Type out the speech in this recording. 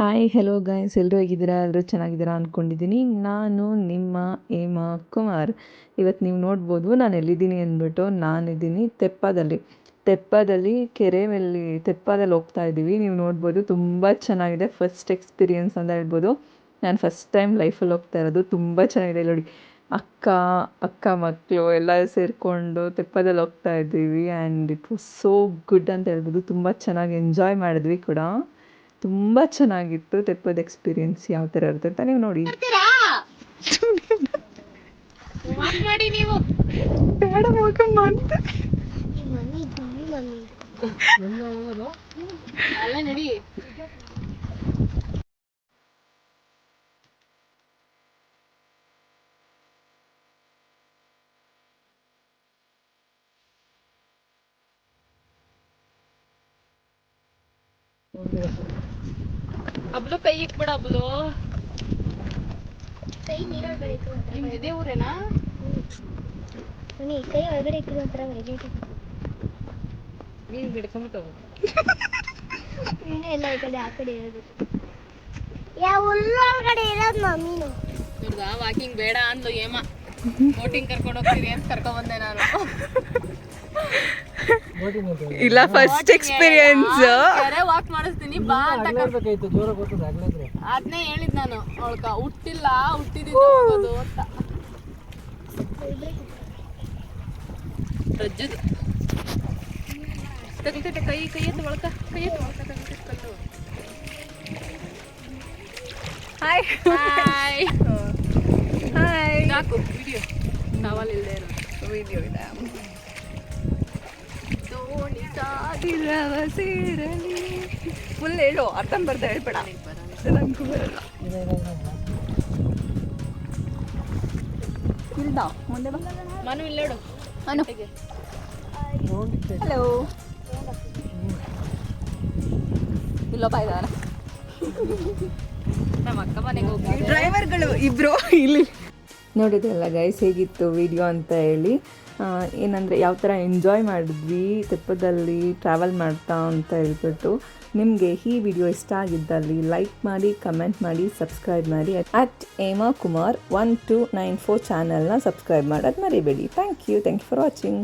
Hi hello guys ಎಲ್ಲರೂ ಹೇಗಿದ್ದೀರಾ? ಎಲ್ಲರೂ ಚೆನ್ನಾಗಿದ್ದೀರಾ ಅಂದ್ಕೊಂಡಿದ್ದೀನಿ ನಾನು ನಿಮ್ಮ ಹೇಮಾ ಕುಮಾರ್. ಇವತ್ತು ನೀವು ನೋಡ್ಬೋದು ನಾನು ಎಲ್ಲಿದ್ದೀನಿ ಅಂದ್ಬಿಟ್ಟು ನಾನಿದ್ದೀನಿ ತೆಪ್ಪದಲ್ಲಿ. ತೆಪ್ಪದಲ್ಲಿ ಕೆರೆ ಮೇಲೆ ತೆಪ್ಪದಲ್ಲಿ ಹೋಗ್ತಾ ಇದ್ದೀವಿ. ನೀವು ನೋಡ್ಬೋದು ತುಂಬ ಚೆನ್ನಾಗಿದೆ. ಫಸ್ಟ್ ಎಕ್ಸ್ಪೀರಿಯೆನ್ಸ್ ಅಂತ ಹೇಳ್ಬೋದು. ನಾನು ಫಸ್ಟ್ ಟೈಮ್ ಲೈಫಲ್ಲಿ ಹೋಗ್ತಾ ಇರೋದು ತುಂಬ ಚೆನ್ನಾಗಿದೆ ನೋಡಿ. ಅಕ್ಕ ಅಕ್ಕ ಮಕ್ಕಳು ಎಲ್ಲ ಸೇರಿಕೊಂಡು ತೆಪ್ಪದಲ್ಲಿ ಹೋಗ್ತಾ ಇದ್ದೀವಿ and it was so good ಅಂತ ಹೇಳ್ಬೋದು. ತುಂಬ ಚೆನ್ನಾಗಿ ಎಂಜಾಯ್ ಮಾಡಿದ್ವಿ ಕೂಡ. ತುಂಬ ಚೆನ್ನಾಗಿತ್ತು ತೆಪ್ಪದ ಎಕ್ಸ್ಪೀರಿಯನ್ಸ್ ಯಾವ ಥರ ಇರುತ್ತೆ ಅಂತ ನೀವು ನೋಡಿ. ಮಾಡಿ ನೀವು. ಬೇಡ ಮಾಡ್ತೆ ಅಲ್ಲ ನಡಿ. ಅಬ್ಲು ಕೈ ಇಕ್ಬಿಡ ಅಬ್ಲು. ಕೈ ನೀರಲ್ಲಿ ಬೆಳೀತು ನಿಮ್ದು ಇದೇ ಊರೇನಾ? ಕೈ ಒಳಗಡೆ ಇತ್ತು ಒಂಥರ ವೆರೈಟಿ ನೀನ್ ಬಿಡ್ಕೊಂಬಿಟ್ಟು ಮೀನು ಎಲ್ಲ ಈ ಕಡೆ ಆ ಕಡೆ ಇರೋದು. ಯಾವ ಒಳಗಡೆ ಇರೋದು ನಾ ಮೀನು ನೋಡ್ದ ವಾಕಿಂಗ್ ಬೇಡ ಅಂದ್ಲು ಏಮ ಬೋಟಿಂಗ್ ಕರ್ಕೊಂಡು ಹೋಗ್ತೀವಿ ಅಂತ ಕರ್ಕೊಂಡ್ ಬಂದೆ ನಾನು ಇಲ್ಲ ಫಸ್ಟ್ ಎಕ್ಸ್ಪೀರಿಯನ್ಸ್ ಕೆರೆ ವಾಕ್ ಜೋರ ಬಾ ಅಂತ ಅದನ್ನೇ ಹೇಳಿದ್ ನಾನು ಅವಳ್ಕ. ಹುಟ್ಟಿಲ್ಲ ಹುಟ್ಟಿದ್ದು ಹೋಗೋದು ಅಂತ. ರಜ್ಜದು. ತಗಲ್ತೈತೆ ಕೈ ಕೈ ಎತ್ತು ಒಳಕ ಕೈ ಎತ್ತು ಒಳಕ ತಗಲ್ತೈತೆ ಕಲ್ಲು. ಹಾಯ್ ಹಾಯ್ ಹಾಯ್ ಸಾಕು ವಿಡಿಯೋ ಟವಲ್ ಇಲ್ಲದೆ ಇರೋದು. ವಿಡಿಯೋ ಇದೆ. ಸೇರಲಿ. ಫುಲ್ ಹೇಳು ಅರ್ಥಂಬರ್ಧ ಹೇಳ್ಬೇಡ. ಬರಲ್ಲ. ಇಲ್ದ? ಮುಂದೆ ಬಾ ಮನು ಇಲ್ಲೋಡು ಅನು ಹಲೋ ಇಲ್ಲೊಬ್ಬ ಇದ್ದಾನೆ. ನಮ್ಮ ಅಕ್ಕ ಮನೆಗೆ ಹೋಗಿ ಡ್ರೈವರ್ಗಳು ಇಬ್ರು ಇಲ್ಲಿ. ನೋಡಿದ್ರಲ್ಲ ಗೈಸ್ ಹೇಗಿತ್ತು ವಿಡಿಯೋ ಅಂತ ಹೇಳಿ. ಏನಂದರೆ ಯಾವ ಥರ ಎಂಜಾಯ್ ಮಾಡಿದ್ವಿ, ತೆಪ್ಪದಲ್ಲಿ ಟ್ರಾವೆಲ್ ಮಾಡ್ತಾ ಅಂತ ಹೇಳ್ಬಿಟ್ಟು ನಿಮಗೆ ಈ ವಿಡಿಯೋ ಇಷ್ಟ ಆಗಿದ್ದಲ್ಲಿ ಲೈಕ್ ಮಾಡಿ ಕಮೆಂಟ್ ಮಾಡಿ ಸಬ್ಸ್ಕ್ರೈಬ್ ಮಾಡಿ. At Hema Kumar one two nine four ಚಾನಲ್ನ ಸಬ್ಸ್ಕ್ರೈಬ್ ಮಾಡೋದು ಮರಿಬೇಡಿ. Thank you thank you for watching